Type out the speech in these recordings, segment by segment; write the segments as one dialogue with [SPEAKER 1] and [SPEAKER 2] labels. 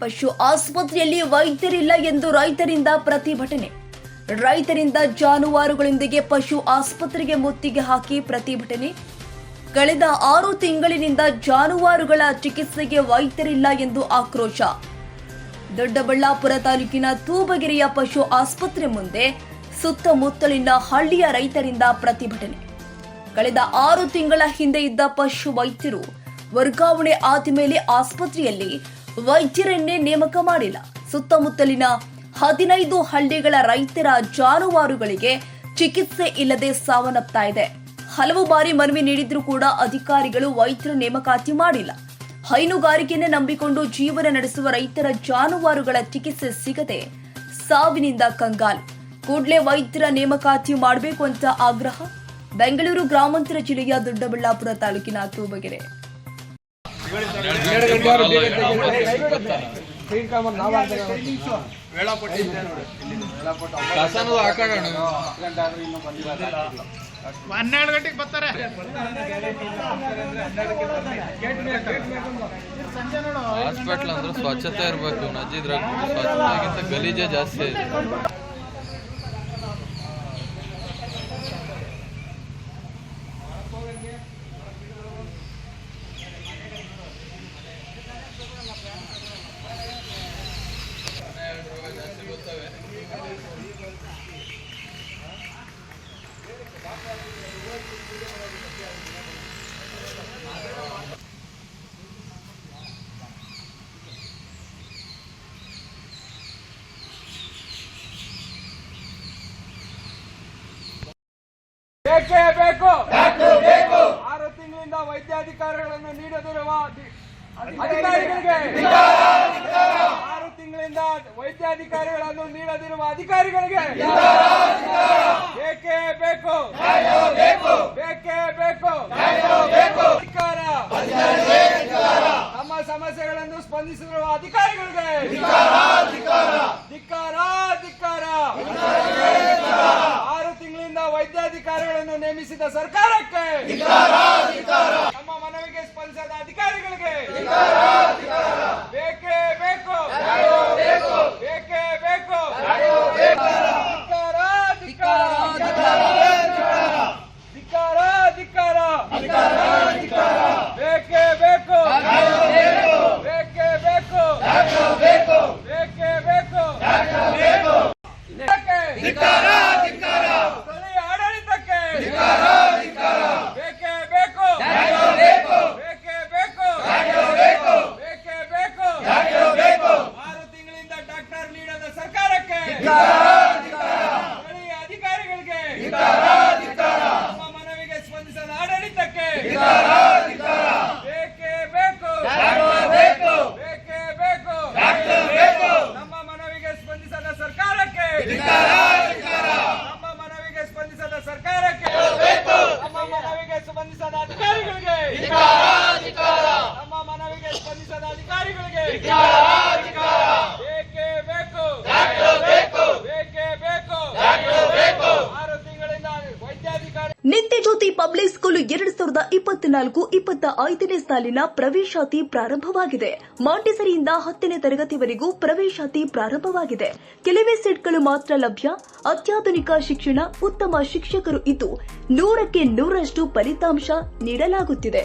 [SPEAKER 1] ಪಶು ಆಸ್ಪತ್ರೆಯಲ್ಲಿ ವೈದ್ಯರಿಲ್ಲ ಎಂದು ರೈತರಿಂದ ಪ್ರತಿಭಟನೆ. ರೈತರಿಂದ ಜಾನುವಾರುಗಳೊಂದಿಗೆ ಪಶು ಆಸ್ಪತ್ರೆಗೆ ಮುತ್ತಿಗೆ ಹಾಕಿ ಪ್ರತಿಭಟನೆ. ಕಳೆದ ಆರು ತಿಂಗಳಿನಿಂದ ಜಾನುವಾರುಗಳ ಚಿಕಿತ್ಸೆಗೆ ವೈದ್ಯರಿಲ್ಲ ಎಂದು ಆಕ್ರೋಶ. ದೊಡ್ಡಬಳ್ಳಾಪುರ ತಾಲೂಕಿನ ತೂಬಗೆರೆಯ ಪಶು ಆಸ್ಪತ್ರೆ ಮುಂದೆ ಸುತ್ತಮುತ್ತಲಿನ ಹಳ್ಳಿಯ ರೈತರಿಂದ ಪ್ರತಿಭಟನೆ. ಕಳೆದ ಆರು ತಿಂಗಳ ಹಿಂದೆ ಇದ್ದ ಪಶು ವೈದ್ಯರು ವರ್ಗಾವಣೆ ಆದ ಮೇಲೆ ಆಸ್ಪತ್ರೆಯಲ್ಲಿ ವೈದ್ಯರನ್ನೇ ನೇಮಕ ಮಾಡಿಲ್ಲ. ಸುತ್ತಮುತ್ತಲಿನ ಹದಿನೈದು ಹಳ್ಳಿಗಳ ರೈತರ ಜಾನುವಾರುಗಳಿಗೆ ಚಿಕಿತ್ಸೆ ಇಲ್ಲದೆ ಸಾವನ್ನಪ್ತಾ ಇದೆ. ಹಲವು ಬಾರಿ ಮನವಿ ನೀಡಿದ್ರೂ ಕೂಡ ಅಧಿಕಾರಿಗಳು ವೈದ್ಯರ ನೇಮಕಾತಿ ಮಾಡಿಲ್ಲ. ಹೈನುಗಾರಿಕೆಯನ್ನೇ ನಂಬಿಕೊಂಡು ಜೀವನ ನಡೆಸುವ ರೈತರ ಜಾನುವಾರುಗಳ ಚಿಕಿತ್ಸೆ ಸಿಗದೆ ಸಾವಿನಿಂದ ಕಂಗಾಲು. ಕೂಡಲೇ ವೈದ್ಯರ ನೇಮಕಾತಿ ಮಾಡಬೇಕು ಅಂತ ಆಗ್ರಹ? ಬೆಂಗಳೂರು ಗ್ರಾಮಾಂತರ ಜಿಲ್ಲೆಯ ದೊಡ್ಡಬಳ್ಳಾಪುರ ತಾಲೂಕಿನ ತೂಬಗೆರೆ
[SPEAKER 2] ಹಾಕೋಣ
[SPEAKER 3] ಹನ್ನೆರಡು ಗಂಟೆಗೆ ಬರ್ತಾರೆ.
[SPEAKER 2] ಹಾಸ್ಪಿಟ್ಲ್ ಅಂದ್ರೆ ಸ್ವಚ್ಛತೆ ಇರ್ಬೇಕು. ನಜ್ಜಿದ್ರಾಗ ಸ್ವಚ್ಛತೆಗಿಂತ ಗಲೀಜೆ ಜಾಸ್ತಿ ಇದೆ.
[SPEAKER 4] ಬೇಕೇ ಬೇಕು. ಆರು ತಿಂಗಳಿಂದ ವೈದ್ಯಾಧಿಕಾರಿಗಳನ್ನು ನೀಡದಿರುವ ಅಧಿ- ಅಧಿಕಾರಿಗಳಿಗೆ ಆರು ತಿಂಗಳಿಂದ ವೈದ್ಯಾಧಿಕಾರಿಗಳನ್ನು ನೀಡದಿರುವ ಅಧಿಕಾರಿಗಳಿಗೆ ಬೇಕೇ ಬೇಕು? ಬೇಕೇ ಬೇಕು ಅಧಿಕಾರ ನಮ್ಮ ಸಮಸ್ಯೆಗಳನ್ನು ಸ್ಪಂದಿಸಿರುವ ಅಧಿಕಾರಿಗಳಿಗೆ ಧಿಕ್ಕಾರ ಧಿಕ್ಕಾರ ಆರು ತಿಂಗಳಿಂದ ವೈದ್ಯಾಧಿಕಾರಿಗಳನ್ನು ನೇಮಿಸಿದ ಸರ್ಕಾರಕ್ಕೆ ನಮ್ಮ ಮನವಿಗೆ ಸ್ಪಂದಿಸದ ಅಧಿಕಾರಿಗಳಿಗೆ ಬೇಕೇ ಬೇಕು ಬೇಕೇ ಬೇಕು ಧಿಕ್ಕಾರ ಧಿಕ್ಕಾರ ಧಿಕ್ಕಾರ ಧಿಕ್ಕಾರ ಬೇಕೇ ಬೇಕು ಬೇಕೇ ಬೇಕು ಬೇಕೇ ಬೇಕು ಸ್ಥಳೀಯ ಆಡಳಿತಕ್ಕೆ ಬೇಕೇ ಬೇಕು ಬೇಕೇ ಬೇಕು ಬೇಕೇ ಬೇಕು ಆರು ತಿಂಗಳಿಂದ ಡಾಕ್ಟರ್ ನೀಡದ ಸರ್ಕಾರಕ್ಕೆ ಸ್ಥಳೀಯ ಅಧಿಕಾರಿಗಳಿಗೆ ನಮ್ಮ ಮನವಿಗೆ ಸ್ಪಂದಿಸದ ಆಡಳಿತಕ್ಕೆ ಬೇಕೇ ಬೇಕು ಬೇಕೇ ಬೇಕು ನಮ್ಮ ಮನವಿಗೆ ಸ್ಪಂದಿಸದ ಸರ್ಕಾರಕ್ಕೆ ನಮ್ಮ ಮನವಿಗೆ ಸ್ಪಂದಿಸದ ಸರ್ಕಾರಕ್ಕೆ ನಮ್ಮ ಮನವಿಗೆ ಸ್ಪಂದಿಸದ ಅಧಿಕಾರಿಗಳಿಗೆ ನಮ್ಮ ಮನವಿಗೆ ಸ್ಪಂದಿಸದ ಅಧಿಕಾರಿಗಳಿಗೆ ಬೇಕೇ ಬೇಕು ಬೇಕೇ ಬೇಕು ಆರು ತಿಂಗಳಿಂದ ವೈದ್ಯಾಧಿಕಾರಿ
[SPEAKER 1] ನಿತ್ಯ ಜ್ಯೋತಿ ಪಬ್ಲಿಕ್ ಸ್ಕೂಲ್ ಎರಡು ಸಾವಿರದ ಇಪ್ಪತ್ನಾಲ್ಕು, ಇಪ್ಪತ್ತ ಐದನೇ ಸಾಲಿನ ಪ್ರವೇಶಾತಿ ಪ್ರಾರಂಭವಾಗಿದೆ. ಮಾಂಟಿಸರಿಯಿಂದ ಹತ್ತನೇ ತರಗತಿವರೆಗೂ ಪ್ರವೇಶಾತಿ ಪ್ರಾರಂಭವಾಗಿದೆ. ಕೆಲವೇ ಸೀಟ್ಗಳು ಮಾತ್ರ ಲಭ್ಯ. ಅತ್ಯಾಧುನಿಕ ಶಿಕ್ಷಣ, ಉತ್ತಮ ಶಿಕ್ಷಕರು ಇದ್ದು ನೂರಕ್ಕೆ ನೂರಷ್ಟು ಫಲಿತಾಂಶ ನೀಡಲಾಗುತ್ತಿದೆ.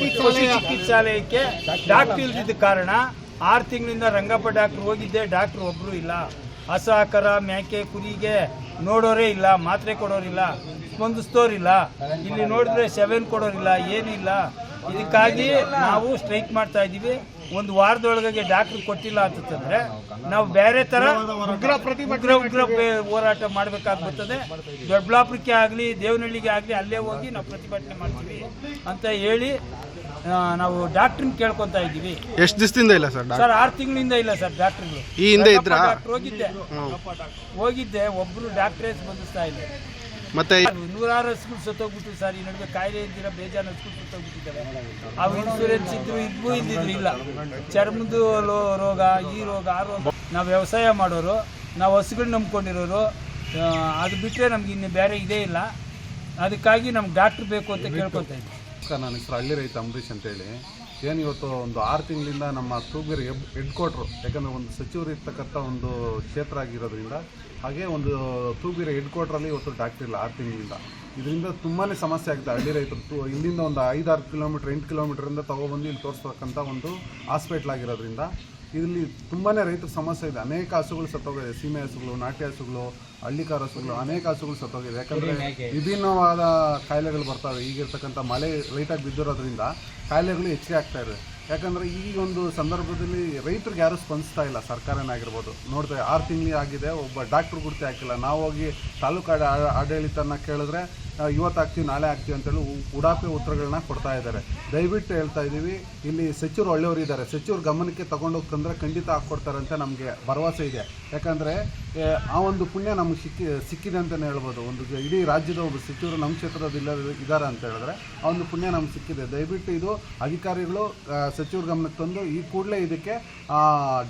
[SPEAKER 4] ಪಶು ಚಿಕಿತ್ಸಾಲಯಕ್ಕೆ ಡಾಕ್ಟರ್ ಇಲ್ದಿದ್ದ ಕಾರಣ ಆರು ತಿಂಗಳಿಂದ ರಂಗಪ್ಪ ಡಾಕ್ಟರ್ ಹೋಗಿದ್ದೆ, ಡಾಕ್ಟರ್ ಒಬ್ರು ಇಲ್ಲ. ಹಸ ಕರ ಮೇಕೆ ಕುರಿಗೆ ನೋಡೋರೇ ಇಲ್ಲ, ಮಾತ್ರೆ ಕೊಡೋರಿಲ್ಲ ಸ್ಪಂದಿಸ್ತೋರಿಲ್ಲ ಇಲ್ಲಿ. ನೋಡಿದ್ರೆ ಸೆವೆನ್ ಕೊಡೋರಿಲ್ಲ, ಏನಿಲ್ಲ. ಇದಕ್ಕಾಗಿ ನಾವು ಸ್ಟ್ರೈಕ್ ಮಾಡ್ತಾ ಇದ್ದೀವಿ. ಒಂದು ವಾರದೊಳಗೆ ಡಾಕ್ಟ್ರ್ ಕೊಟ್ಟಿಲ್ಲ ಅಂತಂದ್ರೆ ನಾವು ಬೇರೆ ತರ ಉಗ್ರ ಉಗ್ರ ಉಗ್ರ ಹೋರಾಟ ಮಾಡಬೇಕಾಗ್ಬರ್ತದೆ ದೊಡ್ಡಬಳ್ಳಾಪುರಕ್ಕೆ ಆಗಲಿ ದೇವನಹಳ್ಳಿಗೆ ಆಗಲಿ ಅಲ್ಲೇ ಹೋಗಿ ನಾವು ಪ್ರತಿಭಟನೆ ಮಾಡ್ತೀವಿ ಅಂತ ಹೇಳಿ ನಾವು ಡಾಕ್ಟ್ರನ್ನ ಕೇಳ್ಕೊತಾ ಇದ್ದೀವಿ.
[SPEAKER 5] ಎಷ್ಟು ದಿವಸದಿಂದ ಇಲ್ಲ ಸರ್
[SPEAKER 4] ಸರ್ ಆರು ತಿಂಗಳಿಂದ ಇಲ್ಲ ಸರ್ ಡಾಕ್ಟ್ರುಗಳು
[SPEAKER 5] ಈ ಹಿಂದೆ?
[SPEAKER 4] ಡಾಕ್ಟ್ರ್ ಹೋಗಿದ್ದೆ. ಹೋಗಿದ್ದೆ ಒಬ್ರು ಡಾಕ್ಟ್ರೇ ಬಂದಿಸ್ತಾ ಇಲ್ಲ
[SPEAKER 5] ಮತ್ತೆ
[SPEAKER 4] ನೂರಾರು ಹಸುಗಳು ಸತ್ತೋಗ್ಬಿಟ್ಟು ಸರ್ ಈ ನಡುವೆ ಕಾಯಿಲೆ ಇದ್ದೀರ ಬೇಜಾರು ಹಸುಗಳು ಸತ್ತೋಗ್ಬಿಟ್ಟಿದ್ದಾರೆ ಅವು ಇನ್ಸೂರೆನ್ಸ್ ಇದ್ರು ಇದ್ವು ಇದ್ದಿದ್ರು ಇಲ್ಲ. ಚರ್ಮದ ರೋಗ ಈ ರೋಗ ಆ ರೋಗ. ನಾವು ವ್ಯವಸಾಯ ಮಾಡೋರು ನಾವು ಹಸುಗಳು ನಂಬ್ಕೊಂಡಿರೋರು ಅದು ಬಿಟ್ಟರೆ ನಮ್ಗೆ ಇನ್ನು ಬೇರೆ ಇದೇ ಇಲ್ಲ. ಅದಕ್ಕಾಗಿ ನಮ್ಗೆ ಡಾಕ್ಟ್ರ್ ಬೇಕು ಅಂತ ಕೇಳ್ಕೊತಾ ಇದ್ದೀವಿ
[SPEAKER 6] ಸರ್ ನನ್ನ ಹೆಸರು ಹಳ್ಳಿ ರೈತ ಅಂಬರೀಷ್ ಅಂತೇಳಿ. ಏನು ಇವತ್ತು ಒಂದು ಆರು ತಿಂಗಳಿಂದ ನಮ್ಮ ತೂಗೇರಿ ಹೆಡ್ ಕ್ವಾರ್ಟ್ರು, ಯಾಕಂದರೆ ಒಂದು ಸಚಿವರು ಇರ್ತಕ್ಕಂಥ ಒಂದು ಕ್ಷೇತ್ರ ಆಗಿರೋದ್ರಿಂದ, ಹಾಗೆ ಒಂದು ತೂಗೇರಿ ಹೆಡ್ ಕ್ವಾರ್ಟ್ರಲ್ಲಿ ಇವತ್ತು ಡಾಕ್ಟರ್ ಇಲ್ಲ ಆರು ತಿಂಗಳಿಂದ. ಇದರಿಂದ ತುಂಬಾ ಸಮಸ್ಯೆ ಆಗುತ್ತೆ ಹಳ್ಳಿ ರೈತರು. ಇಲ್ಲಿಂದ ಒಂದು ಐದಾರು ಕಿಲೋಮೀಟ್ರ್, ಎಂಟು ಕಿಲೋಮೀಟ್ರಿಂದ ತಗೊಬಂದು ಇಲ್ಲಿ ತೋರಿಸ್ತಕ್ಕಂಥ ಒಂದು ಹಾಸ್ಪಿಟ್ಲ್ ಆಗಿರೋದ್ರಿಂದ, ಇಲ್ಲಿ ತುಂಬಾ ರೈತರ ಸಮಸ್ಯೆ ಇದೆ. ಅನೇಕ ಹಸುಗಳು ಸತ್ತೋಗಿದೆ. ಸೀಮೆ ಹಸುಗಳು, ನಾಟಿ ಹಸುಗಳು ಹಳ್ಳಿಕಾರ ಹಸುಗಳು ಅನೇಕ ಹಸುಗಳು ಸತ್ತೋಗಿದೆ. ಯಾಕಂದರೆ ವಿಭಿನ್ನವಾದ ಕಾಯಿಲೆಗಳು ಬರ್ತವೆ. ಈಗಿರ್ತಕ್ಕಂಥ ಮಳೆ ಲೈಟಾಗಿ ಬಿದ್ದಿರೋದ್ರಿಂದ ಕಾಯಿಲೆಗಳು ಹೆಚ್ಚಿಗೆ ಆಗ್ತಾ ಇದೆ. ಯಾಕಂದರೆ ಈ ಒಂದು ಸಂದರ್ಭದಲ್ಲಿ ರೈತರಿಗೆ ಯಾರೂ ಸ್ಪಂದಿಸ್ತಾ ಇಲ್ಲ, ಸರ್ಕಾರನೇ ಆಗಿರ್ಬೋದು. ನೋಡ್ತೇವೆ, ಆರು ತಿಂಗಳು ಆಗಿದೆ, ಒಬ್ಬ ಡಾಕ್ಟ್ರು ಗುರ್ತಿ ಹಾಕಿಲ್ಲ. ನಾವು ಹೋಗಿ ತಾಲೂಕು ಆಡ ಆಡಳಿತನ ಕೇಳಿದ್ರೆ ಇವತ್ತು ಹಾಕ್ತೀವಿ, ನಾಳೆ ಹಾಕ್ತೀವಿ ಅಂತೇಳಿ ಉಡಾಪೆ ಉತ್ತರಗಳನ್ನ ಕೊಡ್ತಾ ಇದ್ದಾರೆ. ದಯವಿಟ್ಟು ಹೇಳ್ತಾ ಇದ್ದೀವಿ ಇಲ್ಲಿ ಸಚಿವರು ಒಳ್ಳೆಯವರು ಇದ್ದಾರೆ. ಸಚಿವರು ಗಮನಕ್ಕೆ ತಗೊಂಡೋಗಿ ತಂದರೆ ಖಂಡಿತ ಹಾಕ್ಕೊಡ್ತಾರೆ ಅಂತ ನಮಗೆ ಭರವಸೆ ಇದೆ. ಯಾಕಂದರೆ ಆ ಒಂದು ಪುಣ್ಯ ನಮಗೆ ಸಿಕ್ಕಿ, ಸಿಕ್ಕಿದೆ ಅಂತಲೇ ಹೇಳ್ಬೋದು. ಒಂದು ಇಡೀ ರಾಜ್ಯದ ಒಬ್ಬ ಸಚಿವರು ನಮ್ಮ ಕ್ಷೇತ್ರದಲ್ಲಿ ಇಲ್ಲ ಇದ್ದಾರೆ ಅಂತ ಹೇಳಿದ್ರೆ, ಆ ಒಂದು ಪುಣ್ಯ ನಮ್ಗೆ ಸಿಕ್ಕಿದೆ. ದಯವಿಟ್ಟು ಇದು ಅಧಿಕಾರಿಗಳು ಸಚಿವರ ಗಮನಕ್ಕೆ ತಂದು ಈ ಕೂಡಲೇ ಇದಕ್ಕೆ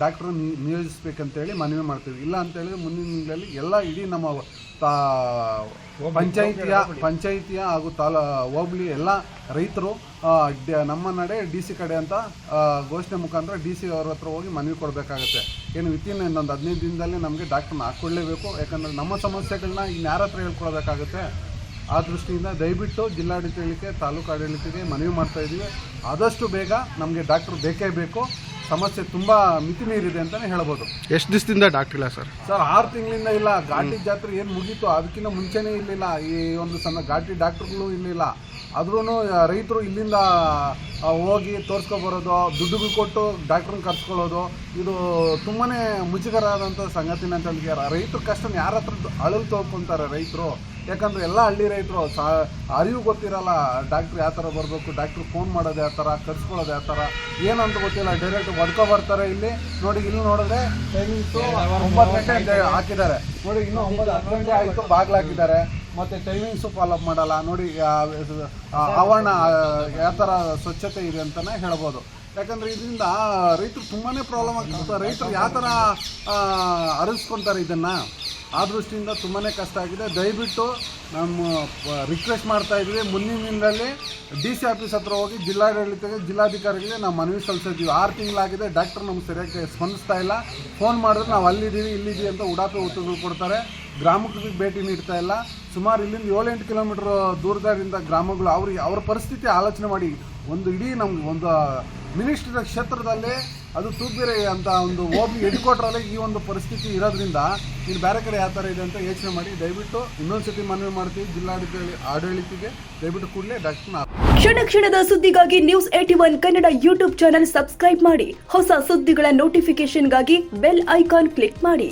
[SPEAKER 6] ಡಾಕ್ಟ್ರ್ ನಿಯೋಜಿಸ್ಬೇಕಂತೇಳಿ ಮನವಿ ಮಾಡ್ತೀವಿ ಇಲ್ಲ ಅಂತ ಹೇಳಿದ್ರೆ ಮುಂದಿನ ದಿನಗಳಲ್ಲಿ ಎಲ್ಲ ಇಡೀ ನಮ್ಮ ತಾ ಪಂಚಾಯಿತಿಯ ಪಂಚಾಯಿತಿಯ ಹಾಗೂ ತಾಲ ಹೋಬಳಿ ಎಲ್ಲ ರೈತರು ನಮ್ಮ ನಡೆ ಡಿ ಸಿ ಕಡೆ ಅಂತ ಘೋಷಣೆ ಮುಖಾಂತರ ಡಿ ಸಿ ಅವ್ರ ಹತ್ರ ಹೋಗಿ ಮನವಿ ಕೊಡಬೇಕಾಗತ್ತೆ. ಏನು ವಿತಿನ್ ಇನ್ನೊಂದು ಹದಿನೈದು ದಿನದಲ್ಲಿ ನಮಗೆ ಡಾಕ್ಟ್ರನ್ನ ಹಾಕ್ಕೊಳ್ಳೇಬೇಕು ಯಾಕಂದರೆ ನಮ್ಮ ಸಮಸ್ಯೆಗಳನ್ನ ಇನ್ಯಾರ ಹತ್ರ ಹೇಳ್ಕೊಳ್ಬೇಕಾಗತ್ತೆ ಆ ದೃಷ್ಟಿಯಿಂದ ದಯವಿಟ್ಟು ಜಿಲ್ಲಾಡಳಿತಕ್ಕೆ ತಾಲೂಕು ಆಡಳಿತಕ್ಕೆ ಮನವಿ ಮಾಡ್ತಾ ಇದ್ದೀವಿ. ಆದಷ್ಟು ಬೇಗ ನಮಗೆ ಡಾಕ್ಟರ್ ಬೇಕೇ ಬೇಕು. ಸಮಸ್ಯೆ ತುಂಬ ಮಿತಿ ಮೀರಿದೆ ಅಂತಲೇ ಹೇಳ್ಬೋದು.
[SPEAKER 5] ಎಷ್ಟು ದಿವಸದಿಂದ ಡಾಕ್ಟರ್ ಇಲ್ಲ ಸರ್?
[SPEAKER 6] ಸರ್ ಆರು ತಿಂಗಳಿಂದ ಇಲ್ಲ. ಘಾಟಿ ಜಾತ್ರೆ ಏನು ಮುಗೀತು ಅದಕ್ಕಿಂತ ಮುಂಚೆನೇ ಇರಲಿಲ್ಲ. ಈ ಒಂದು ಸಣ್ಣ ಘಾಟಿ ಡಾಕ್ಟ್ರುಗಳು ಇರಲಿಲ್ಲ. ಆದ್ರೂ ರೈತರು ಇಲ್ಲಿಂದ ಹೋಗಿ ತೋರಿಸ್ಕೊಬರೋದು ದುಡ್ಡುಗಳು ಕೊಟ್ಟು ಡಾಕ್ಟ್ರನ್ನ ಕರ್ಸ್ಕೊಳ್ಳೋದು ಇದು ತುಂಬಾ ಮುಜುಗರ ಆದಂಥ ಸಂಗತಿನ ಅಂತ ಹೇಳಿ ರೈತರು ಕಷ್ಟನ ಯಾರ ಹತ್ರ ಅಳಲು ತೋರ್ಕೊಂತಾರೆ ರೈತರು. ಯಾಕಂದ್ರೆ ಎಲ್ಲ ಹಳ್ಳಿ ರೈತರು ಅರಿವು ಗೊತ್ತಿರಲ್ಲ, ಡಾಕ್ಟ್ರ್ ಯಾವ ಥರ ಬರಬೇಕು, ಡಾಕ್ಟ್ರ್ ಫೋನ್ ಮಾಡೋದು ಯಾವ ಥರ ಕರ್ಸ್ಕೊಳ್ಳೋದು ಯಾವ ಥರ ಏನಂತ ಗೊತ್ತಿಲ್ಲ ಡೈರೆಕ್ಟ್ ಹೊಡ್ಕೊ ಬರ್ತಾರೆ ಇಲ್ಲಿ. ನೋಡಿ, ಇಲ್ಲಿ ನೋಡಿದ್ರೆ ಟೈಮಿಂಗ್ಸು ಒಂಬತ್ತು ಗಂಟೆ ಹಾಕಿದ್ದಾರೆ. ನೋಡಿ, ಇನ್ನೂ ಒಂಬತ್ತು ಹತ್ತು ಗಂಟೆ ಆಯಿತು, ಬಾಗಿಲು ಹಾಕಿದ್ದಾರೆ. ಮತ್ತು ಟೈಮಿಂಗ್ಸು ಫಾಲೋಅಪ್ ಮಾಡಲ್ಲ. ನೋಡಿ ಆವರಣ ಯಾವ ಥರ ಸ್ವಚ್ಛತೆ ಇದೆ ಅಂತಲೇ ಹೇಳ್ಬೋದು. ಯಾಕಂದರೆ ಇದರಿಂದ ರೈತರು ತುಂಬಾ ಪ್ರಾಬ್ಲಮ್ ಆಗ್ತದೆ ರೈತರು ಯಾವ ಥರ ಅರಿಸ್ಕೊತಾರೆ ಇದನ್ನು? ಆ ದೃಷ್ಟಿಯಿಂದ ತುಂಬಾ ಕಷ್ಟ ಆಗಿದೆ. ದಯವಿಟ್ಟು ನಮ್ಮ ರಿಕ್ವೆಸ್ಟ್ ಮಾಡ್ತಾ ಇದ್ವಿ. ಮುಂದಿನ ದಿನದಲ್ಲಿ ಡಿ ಸಿ ಆಫೀಸ್ ಹತ್ರ ಹೋಗಿ ಜಿಲ್ಲಾಡಳಿತಕ್ಕೆ ಜಿಲ್ಲಾಧಿಕಾರಿಗಳಿಗೆ ನಾವು ಮನವಿ ಸಲ್ಲಿಸಿದ್ದೀವಿ ಆರು ತಿಂಗಳಾಗಿದೆ. ಡಾಕ್ಟರ್ ನಮ್ಗೆ ಸರಿಯಾಗಿ ಸ್ಪಂದಿಸ್ತಾ ಇಲ್ಲ. ಫೋನ್ ಮಾಡಿದ್ರೆ ನಾವು ಅಲ್ಲಿದ್ದೀವಿ, ಇಲ್ಲಿದ್ದೀವಿ ಅಂತ ಉಡಾಪೆ ಉತ್ತರಗಳು ಕೊಡ್ತಾರೆ. ಗ್ರಾಮಕ್ಕೆ ಭೇಟಿ ನೀಡ್ತಾ ಇಲ್ಲ. ಸುಮಾರು ಇಲ್ಲಿಂದ ಏಳೆಂಟು ಕಿಲೋಮೀಟ್ರ್ ದೂರದಿಂದ ಗ್ರಾಮಗಳು, ಅವ್ರಿಗೆ ಅವ್ರ ಪರಿಸ್ಥಿತಿ ಆಲೋಚನೆ ಮಾಡಿ. ಒಂದು ಇಡೀ ನಮ್ಗೆ ಒಂದು ಮಿನಿಸ್ಟ್ರಿ ಕ್ಷೇತ್ರದಲ್ಲಿ ಅದು ತೂಗ್ಬೇರೆ ಅಂತ ಒಂದು ಹೋಬಳಿ ಹೆಡ್ಕ್ವಾರ್ಟ್ರಲ್ಲಿ ಈ ಒಂದು ಪರಿಸ್ಥಿತಿ ಇರೋದ್ರಿಂದ ಇಲ್ಲಿ ಬೇರೆ ಕಡೆ ಯಾವ ಥರ ಇದೆ ಅಂತ ಯೋಚನೆ ಮಾಡಿ, ದಯವಿಟ್ಟು ಇನ್ನೊಂದ್ಸತಿ ಮನವಿ ಮಾಡ್ತೀವಿ ಜಿಲ್ಲಾಡಳಿತ ಆಡಳಿತಿಗೆ ದಯವಿಟ್ಟು ಕೂಡಲೇ ಡಾಕ್ಟರ್ನ
[SPEAKER 1] ಕ್ಷಣ ಕ್ಷಣದ ಸುದ್ದಿಗಾಗಿ news at one Kannada YouTube channel subscribe ಮಾಡಿ. ಹೊಸ ಸುದ್ದಿಗಳ ನೋಟಿಫಿಕೇಶನ್ಗಾಗಿ ಬೆಲ್ ಐಕಾನ್ ಕ್ಲಿಕ್ ಮಾಡಿ.